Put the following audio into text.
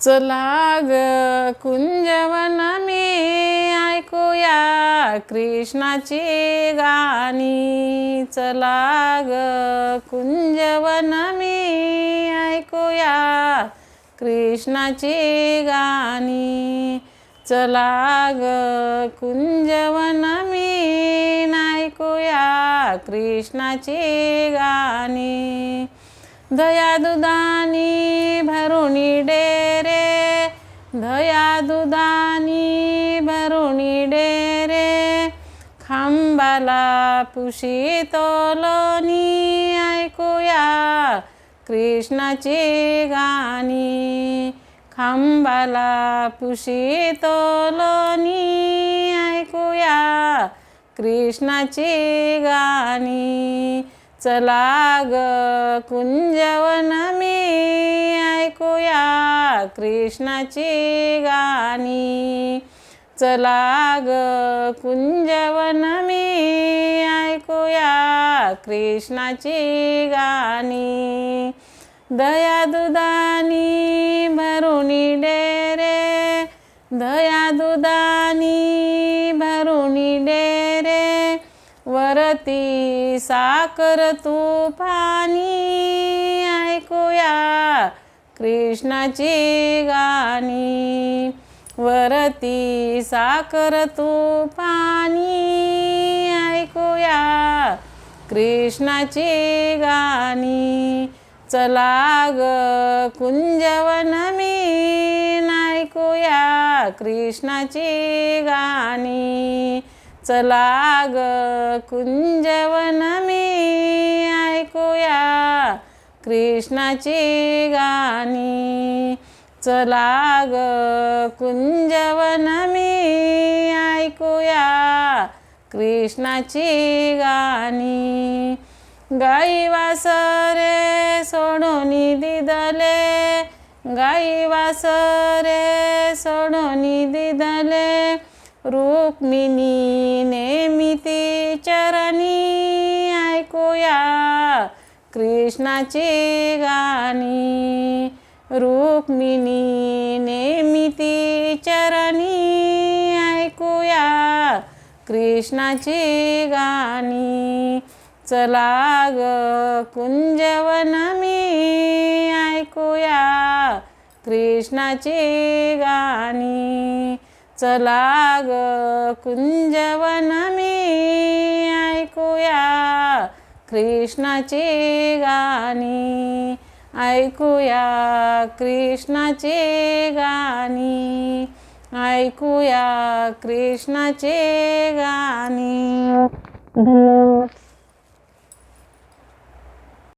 चला ग कुंजवन मी ऐकूया कृष्णाची गाणी. चला ग कुंजवन मी ऐकूया कृष्णाची गाणी. चला ग कुंजवन मी ऐकूया कृष्णाची गाणी. दया दुदानी भरुणी दया दुदानी भरुणी डेरे खांबाला पुशी तोलोनी ऐकूया कृष्णाची गाणी खांबाला पुशी तोलोनी ऐकूया कृष्णाची गाणी चला ग कुंजवन मी ऐकूया कृष्णाची गाणी. चला ग कुंजवन मी ऐकूया कृष्णाची गाणी. दया दुदानी भरुणी डेरे. दया दुदानी भरुणी डेरे. वरती साकर तुफानी ऐकूया कृष्णाची गाणी वरती साखर तू पाणी ऐकूया. कृष्णाची गाणी चला ग कुंजवन मी ऐकूया. कृष्णाची गाणी चला ग कुंजवन मी ऐकूया. कृष्णाची गाणी. चला ग कुंजवन मी ऐकूया कृष्णाची गाणी. गाई वासरे सोडून दिदले गाई वासरे सोडून दिदले रुक्मिणी नेमिती चरणी. कृष्णाची गाणी रुक्मिणी नेमिती चरणी ऐकूया. कृष्णाची गाणी चला ग कुंजवन मी ऐकूया. कृष्णाची गाणी चला ग कुंजवन मी ऐकूया. कृष्णाची गाणी. ऐकूया कृष्णाची गाणी. ऐकूया कृष्णाची गाणी. धन्यवाद.